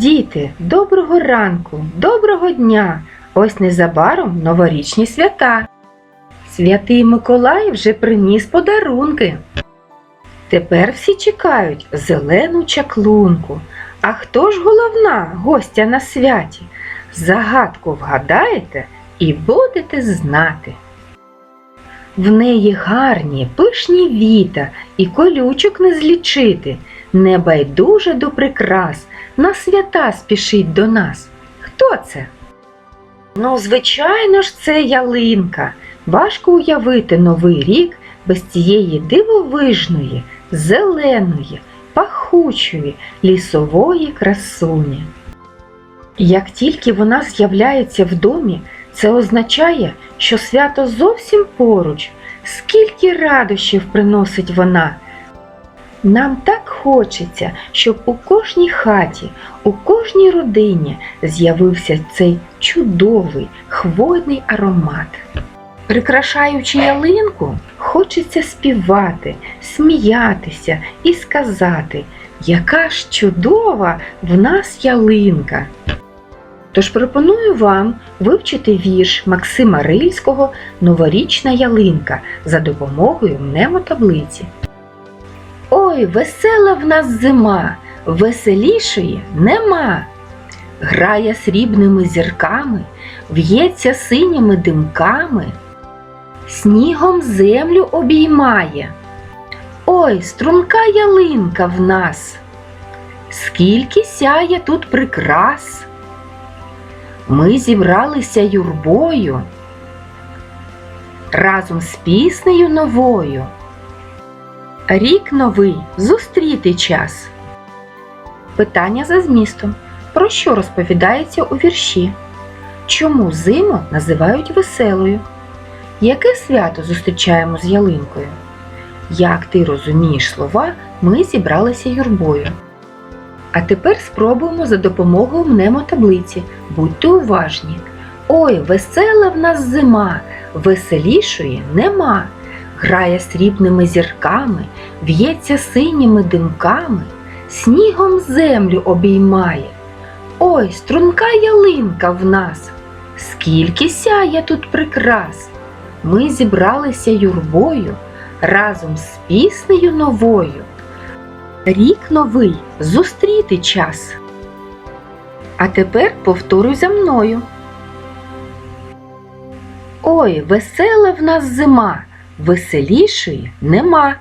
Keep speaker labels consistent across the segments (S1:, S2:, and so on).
S1: Діти, доброго ранку, доброго дня! Ось незабаром новорічні свята. Святий Миколай вже приніс подарунки. Тепер всі чекають зелену чаклунку. А хто ж головна гостя на святі? Загадку вгадаєте і будете знати. В неї гарні, пишні віта, і колючок не злічити, небайдуже до прикрас, на свята спішить до нас. Хто це? Ну, звичайно ж, це ялинка. Важко уявити новий рік без цієї дивовижної, зеленої, пахучої, лісової красуні. Як тільки вона з'являється в домі, це означає, що свято зовсім поруч, скільки радощів приносить вона. Нам так хочеться, щоб у кожній хаті, у кожній родині з'явився цей чудовий хвойний аромат. Прикрашаючи ялинку, хочеться співати, сміятися і сказати, яка ж чудова в нас ялинка. Тож пропоную вам вивчити вірш Максима Рильського Новорічна ялинка за допомогою мнемотаблиці. Ой, весела в нас зима, веселішої нема. Грає срібними зірками, в'ється синіми димками, снігом землю обіймає. Ой, струнка ялинка в нас, скільки сяє тут прикрас. Ми зібралися юрбою разом з піснею новою. Рік новий зустріти час. Питання за змістом. Про що розповідається у вірші? Чому зиму називають веселою? Яке свято зустрічаємо з ялинкою? Як ти розумієш слова, ми зібралися юрбою. А тепер спробуємо за допомогою мнемотаблиці. Будьте уважні. Ой, весела в нас зима, веселішої нема. Грає срібними зірками, в'ється синіми димками, снігом землю обіймає. Ой, струнка ялинка в нас, скільки сяє тут прикрас. Ми зібралися юрбою разом з піснею новою. Рік новий зустріти час. А тепер повторюй за мною. Ой, весела в нас зима, веселішої нема.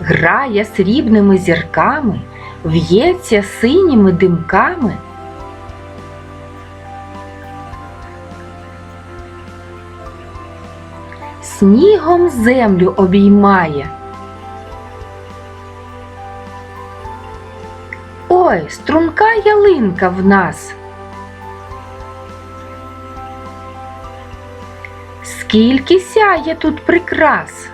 S1: Грає срібними зірками, в'ється синіми димками. Снігом землю обіймає. Ой, струнка ялинка в нас. Скільки сяє тут прикрас.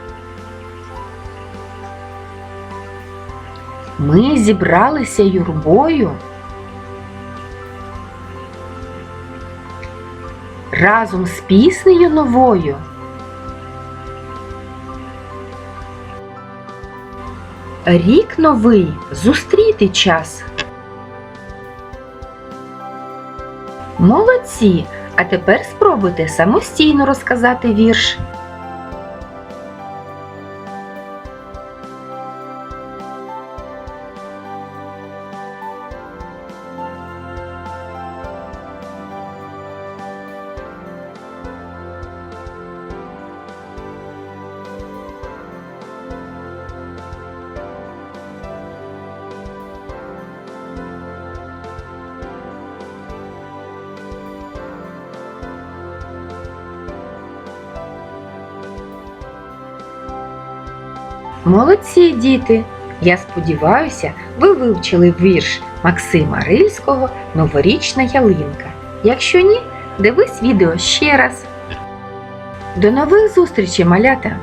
S1: Ми зібралися юрбою. Разом з піснею новою. Рік новий зустріти час. Молодці! А тепер спробуйте самостійно розказати вірш. Молодці, діти! Я сподіваюся, ви вивчили вірш Максима Рильського Новорічна ялинка. Якщо ні, дивись відео ще раз. До нових зустрічей, малята!